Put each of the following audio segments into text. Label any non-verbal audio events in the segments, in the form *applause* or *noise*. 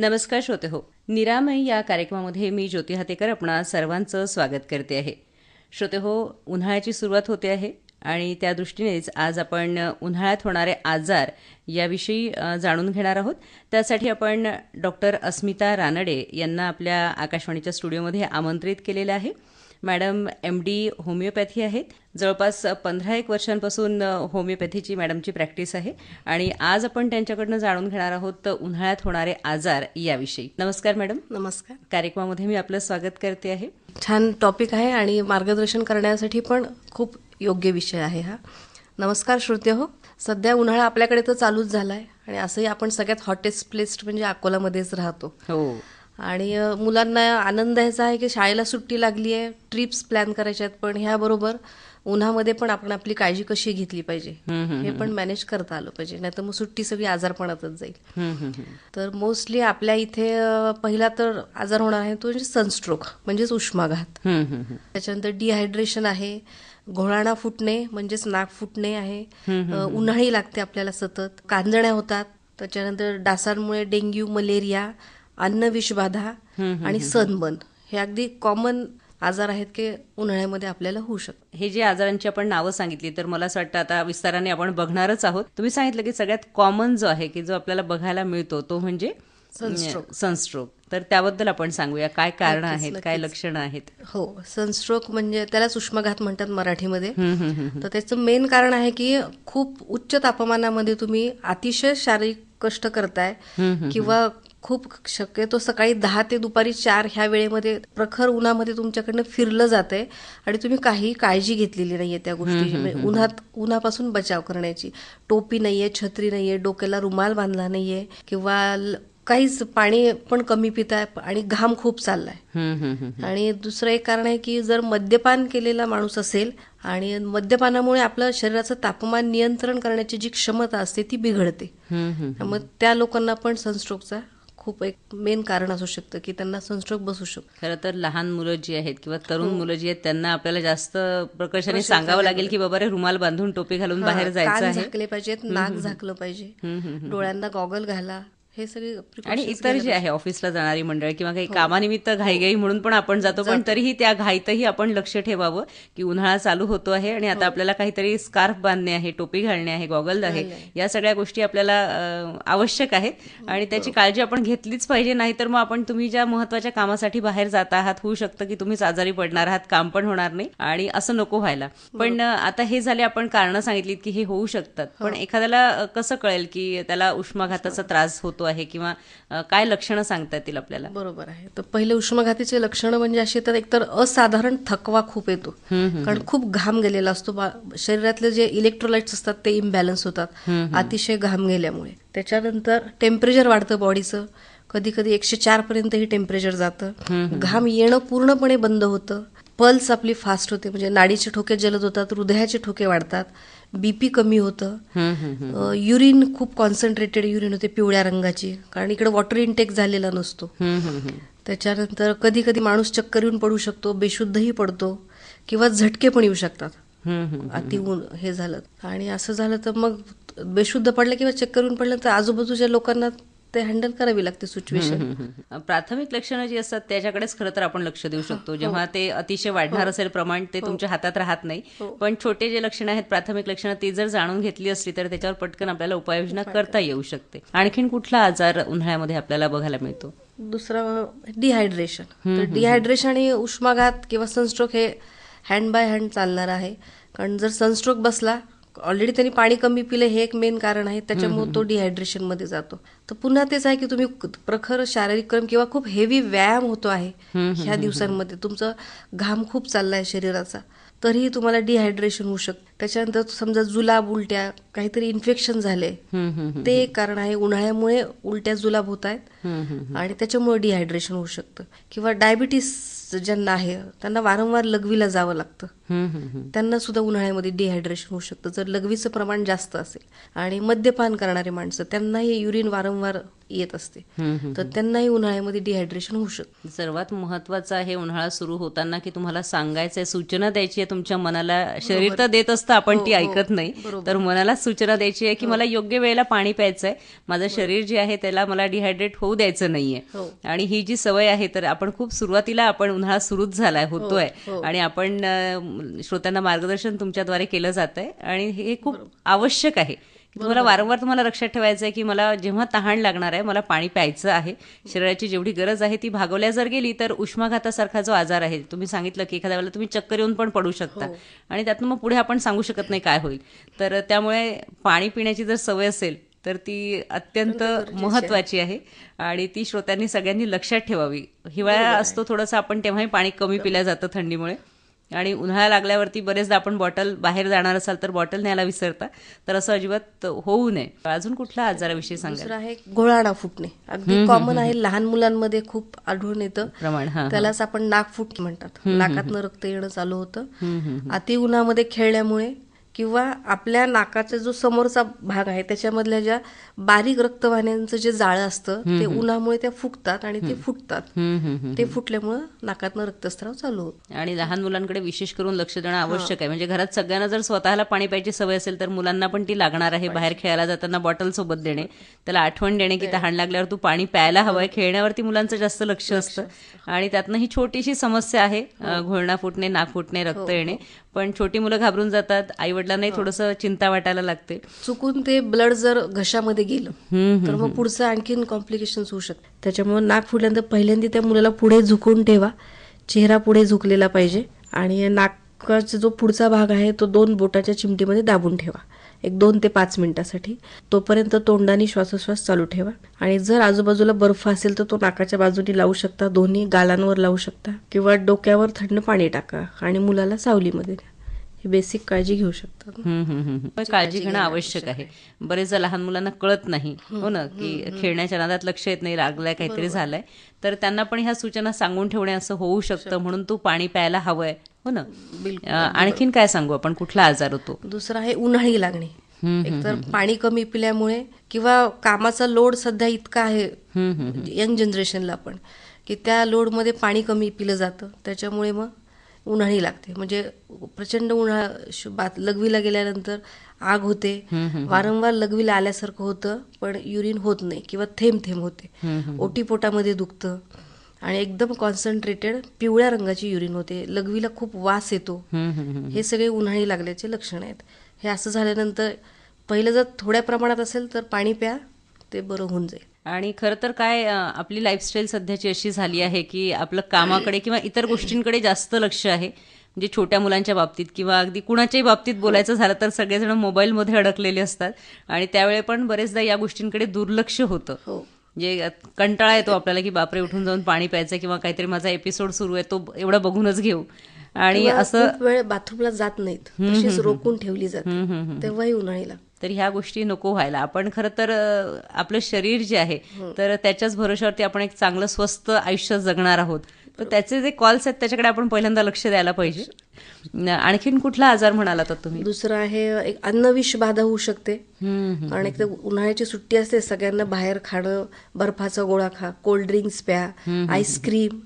नमस्कार श्रोते हो निरामय या कार्यक्रमामध्ये मी ज्योती हातेकर आपणा सर्वांचं स्वागत करते आहे. श्रोते हो उन्हाळ्याची सुरुवात होते आहे आणि त्या दृष्टीनेच आज आपण उन्हाळ्यात होणारे आजार याविषयी जाणून घेणार आहोत. त्यासाठी आपण डॉक्टर अस्मिता रानडे यांना आपल्या आकाशवाणीच्या स्टुडिओमध्ये आमंत्रित केलेलं आहे. मॅडम एम डी होमिओपॅथी आहेत. जवळपास पंधरा एक वर्षांपासून होमिओपॅथीची मॅडमची प्रॅक्टिस आहे. आणि आज आपण त्यांच्याकडनं जाणून घेणार आहोत उन्हाळ्यात होणारे आजार याविषयी. नमस्कार मॅडम. नमस्कार. कार्यक्रमामध्ये मी आपलं स्वागत करते आहे. छान टॉपिक आहे आणि मार्गदर्शन करण्यासाठी पण खूप योग्य विषय आहे हा. नमस्कार श्रोते हो. सध्या उन्हाळा आपल्याकडे तर चालूच झाला आहे आणि असंही आपण सगळ्यात हॉटेस्ट प्लेस म्हणजे अकोलामध्येच राहतो. हो. आणि मुलांना आनंद ह्याचा आहे की शाळेला सुट्टी लागली आहे ट्रिप्स प्लॅन करायच्या आहेत पण ह्याबरोबर उन्हामध्ये पण आपण आपली काळजी कशी घेतली पाहिजे हे पण मॅनेज करता आलं पाहिजे नाहीतर मग सुट्टी सगळी आजारपणातच जाईल. तर मोस्टली आपल्या इथे पहिला तर आजार होणार आहे तो म्हणजे सनस्ट्रोक म्हणजेच उष्माघात. त्याच्यानंतर डिहायड्रेशन आहे घोळाणा फुटणे म्हणजेच नाक फुटणे आहे उन्हाळी लागते आपल्याला सतत कांजण्या होतात त्याच्यानंतर डासांमुळे डेंग्यू मलेरिया अन्न विषबाधा आणि सनबर्न हे अगदी कॉमन आजार आहेत की उन्हाळ्यामध्ये आपल्याला होऊ शकतात. हे जे आजारांची आपण नावं सांगितली तर मला असं वाटतं आता विस्ताराने आपण बघणारच आहोत. तुम्ही सांगितलं की सगळ्यात कॉमन जो आहे की जो आपल्याला बघायला मिळतो तो म्हणजे Sunstroke. सनस्ट्रोक. तर त्याबद्दल आपण सांगूया काय कारण आहेत काय. लक्षणं आहेत? हो सनस्ट्रोक म्हणजे त्यालाच उष्माघात म्हणतात मराठीमध्ये. तर त्याचं मेन कारण आहे की खूप उच्च तापमानामध्ये तुम्ही अतिशय शारीरिक कष्ट करताय किंवा खूप शक्यतो सकाळी दहा ते दुपारी चार ह्या वेळेमध्ये प्रखर उन्हामध्ये तुमच्याकडनं फिरलं जातंय आणि तुम्ही काही काळजी घेतलेली नाहीये त्या गोष्टीची म्हणजे उन्हात उन्हापासून बचाव करण्याची. टोपी नाहीये छत्री नाहीये डोक्याला रुमाल बांधला नाहीये किंवा काहीच पाणी पण कमी पिताय आणि घाम खूप चाललाय. आणि दुसरं एक कारण आहे की जर मद्यपान केलेला माणूस असेल आणि मद्यपानामुळे आपलं शरीराचं तापमान नियंत्रण करण्याची जी क्षमता असते ती बिघडते. मग त्या लोकांना पण सनस्ट्रोकचा खूप एक मेन कारण असू शकतं की त्यांना सनस्ट्रोक बसू शकतो. खरं तर लहान मुलं जी आहेत किंवा तरुण मुलं जी आहेत त्यांना आपल्याला जास्त प्रकर्षाने सांगावं लागेल की बाबा रे रुमाल बांधून टोपी घालून बाहेर जायचं झाकले पाहिजेत नाक झाकलं पाहिजे. डोळ्यांना गॉगल घाला. हे सगळे आणि इतर जे आहे ऑफिसला जाणारी मंडळ किंवा काही कामानिमित्त घाईघाई म्हणून पण आपण जातो पण तरीही त्या घाईतही आपण लक्ष ठेवावं की उन्हाळा चालू होतो आहे आणि आता आपल्याला काहीतरी स्कार्फ बांधणे आहे टोपी घालणे आहे गॉगल आहे या सगळ्या गोष्टी आपल्याला आवश्यक आहेत. आणि त्याची काळजी आपण घेतलीच पाहिजे नाहीतर मग आपण तुम्ही ज्या महत्त्वाच्या कामासाठी बाहेर जात आहात होऊ शकतं की तुम्हीच आजारी पडणार आहात काम पण होणार नाही आणि असं नको व्हायला. पण अं, आता हे झाले आपण कारणं सांगितलीत की हे होऊ शकतात. पण एखाद्याला अं, कसं कळेल की त्याला उष्माघाताचा त्रास होतो आहे किंवा काय लक्षणं सांगता येतील आपल्याला? बरोबर आहे. तर पहिले उष्माघातीचे लक्षणं म्हणजे अशी तर एकतर असाधारण थकवा खूप येतो. कारण खूप घाम गेलेला असतो. शरीरातले जे इलेक्ट्रोलाइट्स असतात ते इम्बॅलन्स होतात. अतिशय घाम गेल्यामुळे. त्याच्यानंतर टेम्परेचर वाढतं बॉडीचं कधी कधी एकशे चार पर्यंतही टेम्परेचर जातं. घाम येणं पूर्णपणे बंद होतं. पल्स आपली फास्ट होते. म्हणजे नाडीचे ठोके जलद होतात हृदयाचे ठोके वाढतात. बीपी कमी होतं. युरिन खूप कॉन्सन्ट्रेटेड युरिन होते पिवळ्या रंगाची. कारण इकडे वॉटर इंटेक झालेला नसतो. त्याच्यानंतर कधी कधी माणूस चक्कर येऊन पडू शकतो बेशुद्धही पडतो किंवा झटके पण येऊ शकतात. अति ऊन हे झालं. आणि असं झालं तर मग बेशुद्ध पडलं किंवा चक्कर येऊन पडलं तर आजूबाजूच्या लोकांना ते हँडल करावी लागते सिच्युएशन प्राथमिक लक्षणं जी असतात त्याच्याकडेच खरं तर आपण लक्ष देऊ शकतो. जेव्हा ते अतिशय वाढणार असेल प्रमाण ते तुमच्या हातात राहत नाही. पण छोटे जे लक्षणं आहेत प्राथमिक लक्षणं ती जर जाणून घेतली असली तर त्याच्यावर पटकन आपल्याला उपाययोजना करता येऊ शकते. आणखीन कुठला आजार उन्हाळ्यामध्ये आपल्याला बघायला मिळतो? दुसरं डिहायड्रेशन तर डिहायड्रेशन आणि उष्माघात किंवा सनस्ट्रोक हे हँड बाय हँड चालणार आहे. कारण जर सनस्ट्रोक बसला ऑलरेडी त्यांनी पाणी कमी पिलं हे एक मेन कारण आहे. त्याच्यामुळे तो डिहायड्रेशनमध्ये जातो. तर पुन्हा तेच आहे की तुम्ही प्रखर शारीरिक क्रम किंवा खूप हेवी व्यायाम होतो आहे ह्या दिवसांमध्ये. तुमचं घाम खूप चाललाय शरीराचा. तरीही तुम्हाला डिहायड्रेशन होऊ शकतं. त्याच्यानंतर समजा जुलाब उलट्या काहीतरी इन्फेक्शन झाले. ते एक कारण आहे. उन्हाळ्यामुळे उलट्या जुलाब होत आहेत. आणि त्याच्यामुळे डिहायड्रेशन होऊ शकतं. किंवा डायबिटीस ज्यांना आहे त्यांना वारंवार लघवीला जावं लागतं. त्यांना सुद्धा उन्हाळ्यामध्ये डिहायड्रेशन होऊ शकतं जर लघवीचं प्रमाण जास्त असेल आणि मद्यपान करणारे माणसं त्यांनाही युरिन वारंवार येत असते. तर त्यांनाही उन्हाळ्यामध्ये डिहायड्रेशन होऊ शकतं. सर्वात महत्वाचं आहे उन्हाळा सुरू होताना की तुम्हाला सांगायचंय सूचना द्यायची आहे तुमच्या मनाला. शरीर तर देत असतं आपण ती ऐकत नाही. तर मनाला सूचना द्यायची आहे की मला योग्य वेळेला पाणी प्यायचंय. माझं शरीर जे आहे त्याला मला डिहायड्रेट होऊ द्यायचं नाहीये. हो. आणि ही जी सवय आहे तर आपण खूप सुरुवातीला आपण उन्हाळा सुरूच झालाय होतोय. आणि आपण श्रोत्यांना मार्गदर्शन तुमच्याद्वारे केलं जात आहे आणि हे खूप आवश्यक आहे. तुम्हाला वारंवार तुम्हाला लक्षात ठेवायचं आहे की मला जेव्हा तहान लागणार आहे मला पाणी प्यायचं आहे शरीराची जेवढी गरज आहे ती भागवल्या जर गेली तर उष्माघातासारखा जो आजार आहे तुम्ही सांगितलं की एखाद्या वेळेला तुम्ही चक्कर येऊन पण पडू शकता. आणि त्यातनं मग पुढे आपण सांगू शकत नाही काय होईल. तर त्यामुळे पाणी पिण्याची जर सवय असेल तर ती अत्यंत महत्वाची आहे. आणि ती श्रोत्यांनी सगळ्यांनी लक्षात ठेवावी. हिवाळा असतो थोडंसं आपण तेव्हाही पाणी कमी पिलं जातं थंडीमुळे. आणि उन्हाळा लागल्यावरती बरेचदा आपण बॉटल बाहेर जाणार असाल तर बॉटल न्यायला विसरता. तर असं अजिबात होऊ नये. अजून कुठल्या आजाराविषयी दुसरं आहे गोळाणा फुटणे. अगदी कॉमन आहे लहान मुलांमध्ये खूप आढळून येतं. प्रमाण हा त्यालाच आपण नाकफूट म्हणतात. नाकातनं रक्त येणं चालू होतं. अति उन्हामध्ये खेळल्यामुळे किंवा आपल्या नाकाचा जो समोरचा भाग आहे त्याच्यामधल्या ज्या बारीक रक्तवाहिन्यांचं जे जाळं असतं ते उन्हामुळे त्या फुगतात आणि ते फुटतात. ते फुटल्यामुळं नाकातनं रक्तस्राव चालू होतो. आणि लहान मुलांकडे विशेष करून लक्ष देणं आवश्यक आहे. म्हणजे घरात सगळ्यांना जर स्वतःला पाणी प्यायची सवय असेल तर मुलांना पण ती लागणार आहे. बाहेर खेळायला जाताना बॉटल सोबत देणे त्याला आठवण देणे की तहान लागल्यावर तू पाणी प्यायला हवंय. खेळण्यावरती मुलांचं जास्त लक्ष असतं. आणि त्यातनं ही छोटीशी समस्या आहे अं, घोळणा फुटणे नाक फुटणे रक्त येणे. पण छोटी मुलं घाबरून जातात. आई वडिलांनाही थोडंसं चिंता वाटायला लागते. चुकून ते ब्लड जर घशामध्ये गेलं तर मग पुढचं आणखीन कॉम्प्लिकेशन होऊ शकतात. त्याच्यामुळे नाक फुटल्यानंतर पहिल्यांदा त्या मुलाला पुढे झुकून ठेवा. चेहरा पुढे झुकलेला पाहिजे. आणि नाकाचा जो पुढचा भाग आहे तो दोन बोटाच्या चिमटीमध्ये दाबून ठेवा. एक दोन ते पाच मिनिटासाठी. तोपर्यंत तोंडाने श्वासोश्वास चालू ठेवा. आणि जर आजूबाजूला बर्फ असेल तर तो नाकाच्या बाजूने लावू शकता दोन्ही गालांवर लावू शकता किंवा डोक्यावर थंड पाणी टाका आणि मुलाला सावलीमध्ये द्या. ही बेसिक काळजी घेऊ शकता. हम्म, हम्म, हम्म. पण काळजी घेणं आवश्यक आहे. बरेचदा लहान मुलांना कळत नाही हो ना की खेळण्याच्या नादात लक्ष येत नाही लागलाय काहीतरी झालंय. तर त्यांना पण ह्या सूचना सांगून ठेवणे असं होऊ शकतं म्हणून तू पाणी प्यायला हवंय हो ना. आणखीन काय सांगू आपण? कुठला आजार होतो? दुसरं आहे उन्हाळी लागणे. एकतर पाणी कमी पिल्यामुळे किंवा कामाचा लोड सध्या इतका आहे यंग जनरेशनला पण की त्या लोडमध्ये पाणी कमी पिलं जातं. त्याच्यामुळे मग उन्हाळी लागते. म्हणजे प्रचंड उन्हाळा बात लघवीला गेल्यानंतर आग होते. वारंवार लघवीला आल्यासारखं होतं पण युरिन होत नाही किंवा थेंब थेंब होते. ओटीपोटामध्ये दुखतं आणि एकदम कॉन्सन्ट्रेटेड पिवळ्या रंगाची युरिन होते. लघवीला खूप वास येतो. हे सगळे उन्हाळी लागल्याचे लक्षण आहेत. हे असं झाल्यानंतर पहिलं जर थोड्या प्रमाणात असेल तर पाणी प्या. ते बरं होऊन जाईल. आणि खरं तर काय आपली लाईफस्टाईल सध्याची अशी झाली आहे की आपलं कामाकडे किंवा इतर गोष्टींकडे जास्त लक्ष आहे. म्हणजे छोट्या मुलांच्या बाबतीत किंवा अगदी कुणाच्याही बाबतीत बोलायचं झालं तर सगळेजण मोबाईलमध्ये अडकलेले असतात. आणि त्यावेळी पण बरेचदा या गोष्टींकडे दुर्लक्ष होतं. हो. म्हणजे कंटाळा येतो आपल्याला की बापरे उठून जाऊन पाणी प्यायचं किंवा काहीतरी माझा एपिसोड सुरू आहे तो एवढा बघूनच घेऊ. आणि असं वेळ बाथरूमला जात नाहीत. तशीच रोखून ठेवली जाते. तेव्हाही उन्हाळी लागते तर ह्या गोष्टी नको व्हायला. आपण खरं तर आपलं शरीर जे आहे तर त्याच्याच भरोश्यावरती आपण एक चांगलं स्वस्थ आयुष्य जगणार आहोत. तर त्याचे जे कॉल्स आहेत त्याच्याकडे आपण पहिल्यांदा लक्ष द्यायला पाहिजे. आणखीन कुठला आजार म्हणाला तर तुम्ही? दुसरं आहे एक अन्नविष बाधा होऊ शकते. आणि एक तर उन्हाळ्याची सुट्टी असते सगळ्यांना बाहेर खाणं बर्फाचा गोळा खा कोल्ड ड्रिंक्स प्या आईस्क्रीम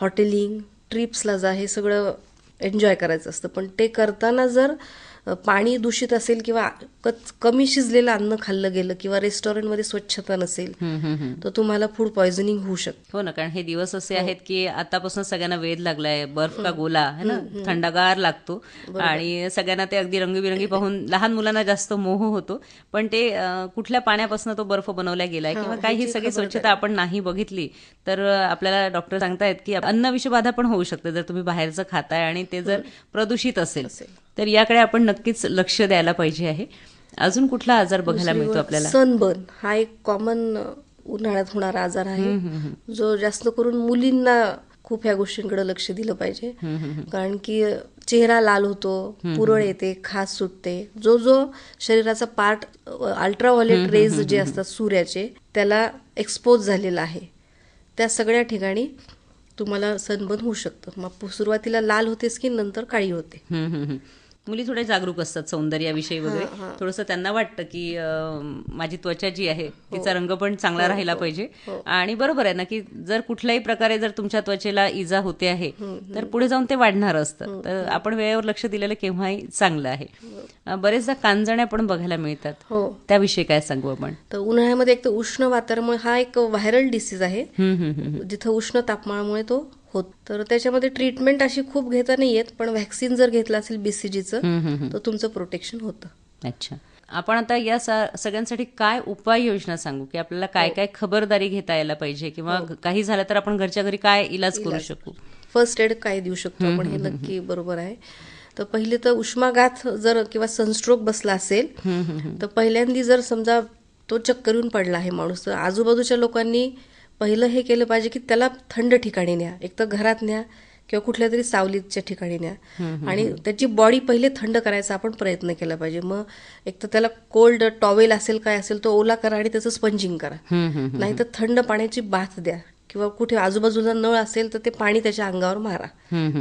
हॉटेलिंग ट्रिप्सला जा हे सगळं एन्जॉय करायचं असतं. पण ते करताना जर पाणी दूषित असेल किंवा कमी शिजलेलं अन्न खाल्लं गेलं किंवा रेस्टॉरंटमध्ये स्वच्छता नसेल. तर तुम्हाला फूड पॉयझनिंग होऊ शकतं. हो ना कारण हे दिवस असे आहेत की आतापासून सगळ्यांना वेध लागलाय बर्फ का गोला है ना? थंडगार लागतो. आणि सगळ्यांना ते अगदी रंगबिरंगी पाहून लहान मुलांना जास्त मोह होतो. पण ते कुठल्या पाण्यापासून तो बर्फ बनवला गेलाय किंवा काही ही सगळी स्वच्छता आपण नाही बघितली तर आपल्याला डॉक्टर सांगतायत की अन्न विषबाधा पण होऊ शकते जर तुम्ही बाहेरचं खाताय आणि ते जर प्रदूषित असेल. तर याकडे आपण नक्कीच लक्ष द्यायला पाहिजे आहे. अजून कुठला आजार बघायला मिळतो आपल्याला? सनबर्न हा एक कॉमन उन्हाळ्यात होणारा आजार आहे. जो जास्त करून मुलींना खूप ह्या गोष्टींकडे लक्ष दिलं पाहिजे. कारण की चेहरा लाल होतो पुरळ येते खास सुटते. जो जो शरीराचा पार्ट अल्ट्राव्हायोलेट रेज जे असतात सूर्याचे त्याला एक्सपोज झालेला आहे. त्या सगळ्या ठिकाणी तुम्हाला सनबर्न होऊ शकतं. मग सुरुवातीला लाल होते स्किन नंतर काळी होते. मुली थोड्या जागरूक असतात सौंदर्याविषयी वगैरे. थोडंसं त्यांना वाटतं की माझी त्वचा जी आहे तिचा रंग पण चांगला राहिला पाहिजे. आणि बरोबर आहे ना की जर कुठल्याही प्रकारे जर तुमच्या त्वचेला इजा होते आहे तर पुढे जाऊन ते वाढणार असतं. तर आपण वेळेवर लक्ष दिलेलं केव्हाही चांगलं आहे. बरेचदा कांजण्या पण बघायला मिळतात. हो. त्याविषयी काय सांगू आपण? तर उन्हाळ्यामध्ये एक तर उष्ण वातावरण हा एक व्हायरल डिसीज आहे. जिथं उष्ण तापमानामुळे तो होत. तर त्याच्यामध्ये ट्रीटमेंट अशी खूप घेता नाही येत पण व्हॅक्सिन जर घेतलं असेल बीसीजीचं. तर तुमचं प्रोटेक्शन होतं. अच्छा. आपण आता या सगळ्यांसाठी काय उपाययोजना सांगू? की आपल्याला काय काय खबरदारी घेता यायला पाहिजे? किंवा काही झालं तर आपण घरच्या घरी काय इलाज करू शकू? फर्स्ट एड काय देऊ शकतो आपण हे नक्की बरोबर आहे. तर पहिले तर उष्माघात जर किंवा सनस्ट्रोक बसला असेल तर पहिल्यांदी जर समजा तो चक्कर येऊन पडला आहे माणूस तर आजूबाजूच्या लोकांनी पहिलं हे केलं पाहिजे की त्याला थंड ठिकाणी न्या. एक तर घरात न्या किंवा कुठल्या तरी सावलीच्या ठिकाणी न्या. आणि त्याची बॉडी पहिले थंड करायचा आपण प्रयत्न केला पाहिजे. मग एक तर त्याला कोल्ड टॉवेल असेल काय असेल तो ओला करा आणि त्याचं स्पंजिंग करा. नाहीतर थंड पाण्याची बाथ द्या किंवा कुठे आजूबाजूला नळ असेल तर ते पाणी त्याच्या अंगावर मारा.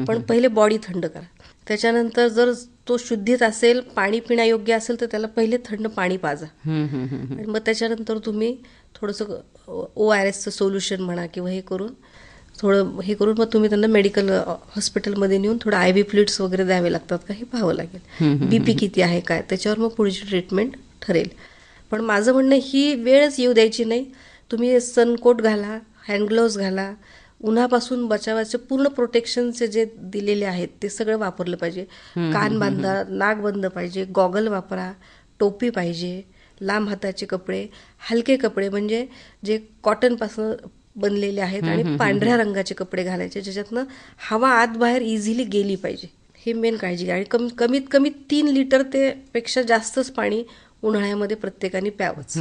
पण पहिले बॉडी थंड करा. त्याच्यानंतर जर तो शुद्धीत असेल पाणी पिण्यायोग्य असेल तर त्याला पहिले थंड पाणी पाजा. आणि मग त्याच्यानंतर तुम्ही थोडंसं ओ आर एसचं सोल्युशन म्हणा किंवा हे करून थोडं हे करून मग तुम्ही त्यांना मेडिकल हॉस्पिटलमध्ये नेऊन थोडं आय व्ही फ्लुइड्स वगैरे द्यावे लागतात का हे पाहावं लागेल. बीपी किती आहे काय त्याच्यावर मग पुढची ट्रीटमेंट ठरेल. पण माझं म्हणणं ही वेळच येऊ द्यायची नाही. तुम्ही सनकोट घाला हँडग्लोव्ज घाला उन्हापासून बचावाचे पूर्ण प्रोटेक्शनचे जे दिलेले आहेत ते सगळं वापरलं पाहिजे. कान बांधा नाक बंद पाहिजे गॉगल वापरा टोपी पाहिजे लांब हाताचे कपडे हलके कपडे म्हणजे जे कॉटनपासून बनलेले आहेत आणि पांढऱ्या रंगाचे कपडे घालायचे ज्याच्यातनं हवा आत बाहेर इझिली गेली पाहिजे. हे मेन काळजी घ्या. आणि कमी कमीत कमी तीन लिटर ते पेक्षा जास्तच पाणी उन्हाळ्यामध्ये प्रत्येकाने प्यावंच.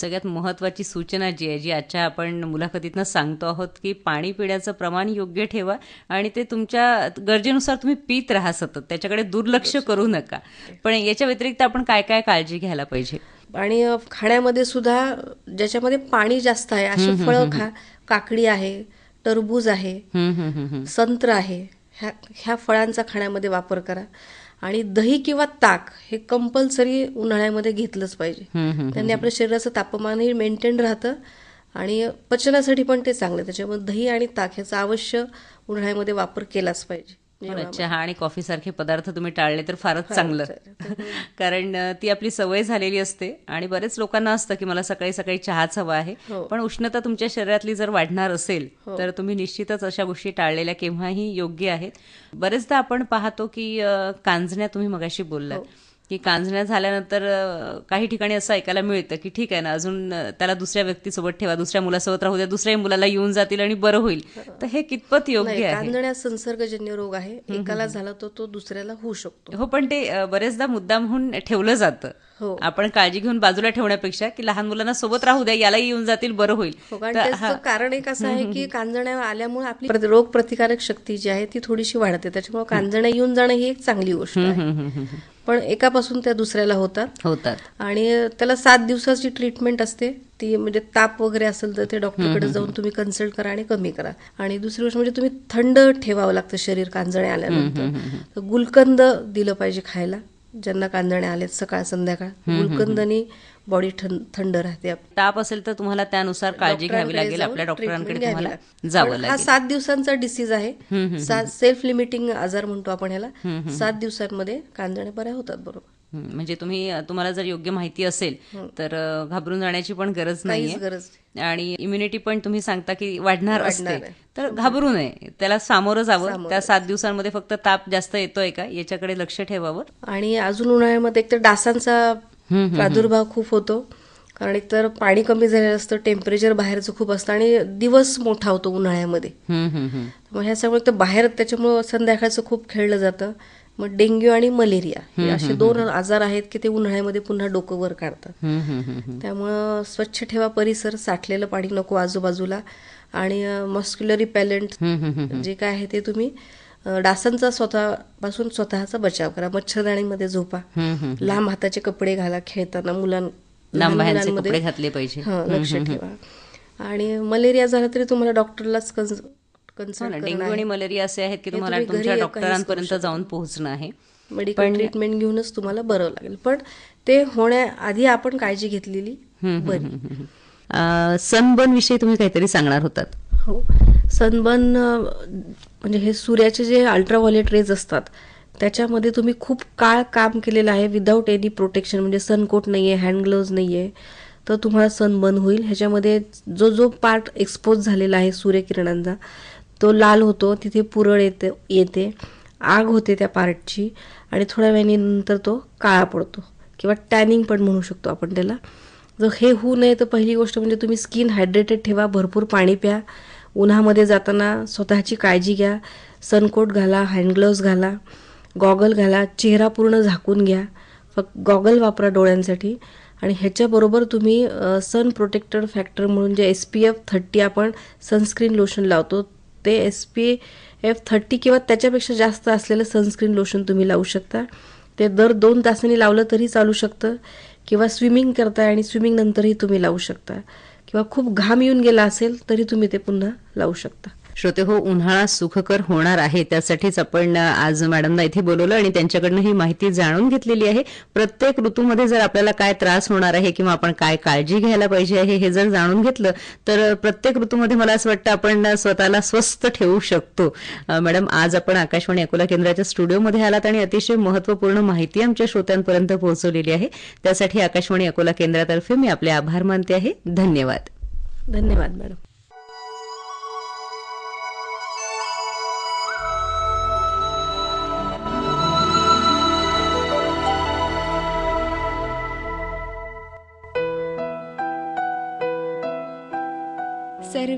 सगळ्यात महत्वाची सूचना जी आहे जी आजच्या आपण मुलाखतीतनं सांगतो आहोत की पाणी पिण्याचं प्रमाण योग्य ठेवा आणि ते तुमच्या गरजेनुसार तुम्ही पित राहा सतत. त्याच्याकडे दुर्लक्ष करू नका. पण याच्या व्यतिरिक्त आपण काय काय काळजी घ्यायला पाहिजे? आणि खाण्यामध्ये सुद्धा ज्याच्यामध्ये पाणी जास्त आहे अशी फळं खा. काकडी आहे टरबूज आहे. संत्र आहे. ह्या ह्या फळांचा खाण्यामध्ये वापर करा. आणि दही किंवा ताक हे कंपल्सरी उन्हाळ्यामध्ये घेतलंच पाहिजे. त्यांनी आपल्या शरीराचं तापमानही मेंटेन राहतं आणि पचनासाठी पण ते चांगलं. त्याच्यामुळे दही आणि ताक ह्याचा अवश्य उन्हाळ्यामध्ये वापर केलाच पाहिजे चहा आणि कॉफी सारखे पदार्थ तुम्ही टाळले तर फारच चांगलं. *laughs* कारण ती आपली सवय झालेली असते आणि बरेच लोकांना असतं की मला सकाळी सकाळी चहाच हवा आहे. हो. पण उष्णता तुमच्या शरीरातली जर वाढणार असेल तर तुम्ही निश्चितच अशा गोष्टी टाळलेल्या केव्हाही योग्य आहेत. बरेचदा आपण पाहतो की कांजण्या तुम्ही मगाशी बोललात. हो. की कांजण्या झाल्यानंतर काही ठिकाणी असं ऐकायला मिळतं की ठीक आहे ना अजून त्याला दुसऱ्या व्यक्तीसोबत ठेवा दुसऱ्या मुलासोबत राहू द्या दुसऱ्याही मुलाला येऊन जातील आणि बरं होईल. तर हे कितपत योग्य आहे? कांदण्या संसर्गजन्य रोग आहे. एकाला झाला तर तो दुसऱ्याला होऊ शकतो. हो पण ते बरेचदा मुद्दामहून ठेवलं जातं. हो. आपण काळजी घेऊन बाजूला ठेवण्यापेक्षा की लहान मुलांना सोबत राहू द्या यालाही येऊन जातील बरं होईल. हो कारण एक असं आहे की कांजण्या आल्यामुळे आपली रोग प्रतिकारक शक्ती जी आहे ती थोडीशी वाढते. त्याच्यामुळे कांजण्या येऊन जाणं ही एक चांगली गोष्ट आहे. पण एकापासून त्या दुसऱ्याला होतात. होतात. आणि त्याला सात दिवसाची ट्रीटमेंट असते. ती म्हणजे ताप वगैरे असेल तर ते डॉक्टरकडे जाऊन तुम्ही कन्सल्ट करा आणि कमी करा. आणि दुसरी गोष्ट म्हणजे तुम्ही थंड ठेवावं लागतं शरीर कांजण्या आल्यानंतर. तर गुलकंद दिलं पाहिजे खायला. ज्यांना कांजण्या आलेत सकाळ संध्याकाळ गुलकंदनी बॉडी थंड राहते. ताप असेल तर तुम्हाला त्यानुसार काळजी घ्यावी लागेल. आपल्या डॉक्टरांकडे तुम्हाला. जावं पण हा लागेल. सात दिवसांचा डिसीज आहे. सेल्फ लिमिटिंग आजार म्हणतो आपण ह्याला. सात दिवसांमध्ये कांजण्या बऱ्या होतात बरोबर. म्हणजे तुम्ही तुम्हाला जर योग्य माहिती असेल तर अ, घाबरून जाण्याची पण गरज हो. नाहीये. गरज आणि इम्युनिटी पण तुम्ही सांगता की वाढणार असते. तर घाबरू नये. त्याला सामोरं जावं. त्या सात दिवसांमध्ये फक्त ताप जास्त येतोय का याच्याकडे लक्ष ठेवावं? आणि अजून उन्हाळ्यामध्ये एकतर डासांचा प्रादुर्भाव खूप होतो. कारण एकतर पाणी कमी झालेलं असतं टेम्परेचर बाहेरचं खूप असतं आणि दिवस मोठा होतो उन्हाळ्यामध्ये. हं, हं, हं. मग ह्या सगळं तर बाहेर त्याच्यामुळं संध्याकाळचं खूप खेळलं जातं. मग डेंग्यू आणि मलेरिया हे असे दोन आजार आहेत की ते उन्हाळ्यामध्ये पुन्हा डोकं वर काढतात. त्यामुळं स्वच्छ ठेवा परिसर साठलेलं पाणी नको आजूबाजूला. आणि मस्क्युलरी पॅलेंट. जे काय आहे ते तुम्ही डासांचा स्वतःपासून स्वतःचा बचाव करा. मच्छरदाणीमध्ये झोपा. लांब हाताचे कपडे घाला खेळताना मुलांमध्ये- कपडे घातले पाहिजे. लक्ष ठेवा. आणि मलेरिया झाला तरी तुम्हाला डॉक्टरलाच कन्सल्ट ना डेंग्यू आणि मलेरिया असे आहेत की हे तुम्हाला तुमच्या डॉक्टरांपर्यंत जाऊन पोहोचणं आहे? मेडिकल ट्रीटमेंट घेऊनच तुम्हाला बरं लागेल. पण ते होण्याआधी आपण काळजी घेतलेली बरी. सनबर्न विषयी तुम्ही काहीतरी सांगणार होतात. हो. सनबर्न म्हणजे हे सूर्याचे जे अल्ट्राव्हायोलेट रेज असतात त्याच्यामध्ये तुम्ही खूप काळ काम केलेलं आहे विदाऊट एनी प्रोटेक्शन म्हणजे सनकोट नाही आहे हँड ग्लोव्ज नाही आहे तर तुम्हाला सनबर्न होईल. ह्याच्यामध्ये जो जो पार्ट एक्सपोज झालेला आहे सूर्यकिरणांचा तो लाल होतो तिथे पुरळ येते येते आग होते त्या पार्टची आणि थोड्या वेळानंतर तो काळा पडतो किंवा टॅनिंग पण म्हणू शकतो आपण त्याला. जर हे होऊ नये तर पहिली गोष्ट म्हणजे तुम्ही स्किन हायड्रेटेड ठेवा भरपूर पाणी प्या उन्हामध्ये जाताना स्वतःची काळजी घ्या सनकोट घाला हँडग्लोव्ज घाला गॉगल घाला चेहरा पूर्ण झाकून घ्या फक्त गॉगल वापरा डोळ्यांसाठी आणि ह्याच्याबरोबर तुम्ही सन प्रोटेक्टर फॅक्टर म्हणून जे एस पी एफ थर्टी आपण सनस्क्रीन लोशन लावतो ते एस पी एफ थर्टी किंवा त्याच्यापेक्षा जास्त असलेलं सनस्क्रीन लोशन तुम्ही लावू शकता. ते दर दोन तासांनी लावलं तरी चालू शकतं किंवा स्विमिंग करताय आणि स्विमिंग नंतरही तुम्ही लावू शकता. किंवा खूप घाम येऊन गेला असेल तरी तुम्ही ते पुन्हा लावू शकता. श्रोते हो उन्हाळा सुखकर होणार आहे. त्यासाठीच आपण आज मॅडमना इथे बोलवलं आणि त्यांच्याकडनं ही माहिती जाणून घेतलेली आहे. प्रत्येक ऋतूमध्ये जर आपल्याला काय त्रास होणार आहे किंवा आपण काय काळजी घ्यायला पाहिजे आहे हे जर जाणून घेतलं तर प्रत्येक ऋतूमध्ये मला असं वाटतं आपण स्वतःला स्वस्थ ठेवू शकतो. मॅडम आज आपण आकाशवाणी अकोला केंद्राच्या स्टुडिओमध्ये आलात आणि अतिशय महत्त्वपूर्ण माहिती आमच्या श्रोत्यांपर्यंत पोहोचवलेली आहे. त्यासाठी आकाशवाणी अकोला केंद्रातर्फे मी आपले आभार मानते आहे. धन्यवाद. धन्यवाद मॅडम.